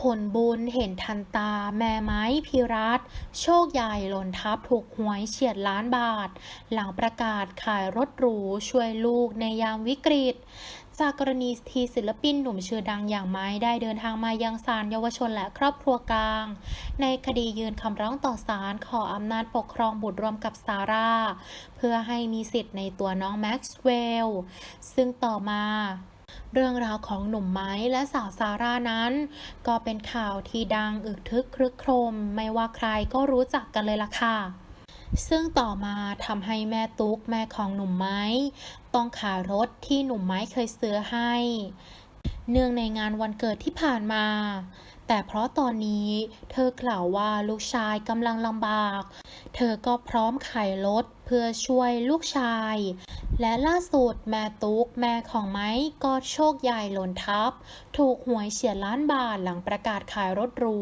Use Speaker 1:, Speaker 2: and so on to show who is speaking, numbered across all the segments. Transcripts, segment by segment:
Speaker 1: ผลบุญเห็นทันตา แม่ไม้พิรัตโชคใหญ่หล่นทับถูกหวยเฉียดล้านบาท หลังประกาศขายรถหรูช่วยลูกในยามวิกฤตจากกรณีที่ศิลปินหนุ่มชื่อดังอย่างไม้ได้เดินทางมายังศาลเยาวชนและครอบครัวกลาง ในคดียืนคำร้องต่อศาลขออำนาจปกครองบุตรรวมกับซาร่า เพื่อให้มีสิทธิ์ในตัวน้องแม็กซ์เวลล์ซึ่งต่อมา เรื่องราวของหนุ่มไม้และสาวซาร่านั้น ก็เป็นข่าวที่ดังอึกทึกครึกโครม ไม่ว่าใครก็รู้จักกันเลยล่ะค่ะ ซึ่งต่อมาทำให้แม่ตุ๊กแม่ของหนุ่มไม้ ต้องขายรถที่หนุ่มไม้เคยซื้อให้ เนื่องในงานวันเกิดที่ผ่านมา แต่เพราะตอนนี้เธอกล่าวว่าลูกชายกำลังลำบาก เธอก็พร้อมขายรถเพื่อช่วยลูกชาย และล่าสุดแม่ตุ๊กแม่ของไม้ก็โชคใหญ่หล่นทับ ถูกหวยเฉียดล้านบาทหลังประกาศขายรถหรู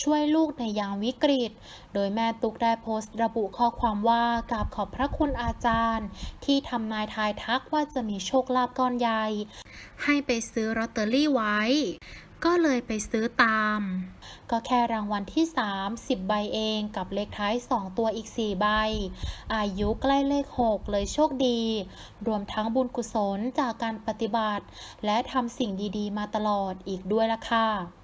Speaker 1: ช่วยลูกในยามวิกฤต โดยแม่ตุ๊กได้โพสต์ระบุข้อความว่ากราบขอบพระคุณอาจารย์ ที่ทำนายทายทักว่าจะมีโชคลาภก้อนใหญ่ ให้ไปซื้อลอตเตอรี่ไว้ ก็เลยไปซื้อตาม ก็แค่รางวัลที่ 3 10 ใบเองกับเลขท้าย 2 ตัวอีก 4 ใบ อายุใกล้เลข 6 เลยโชคดี รวมทั้งบุญกุศลจากการปฏิบัติ และทำสิ่งดีๆ มาตลอดอีกด้วยล่ะค่ะ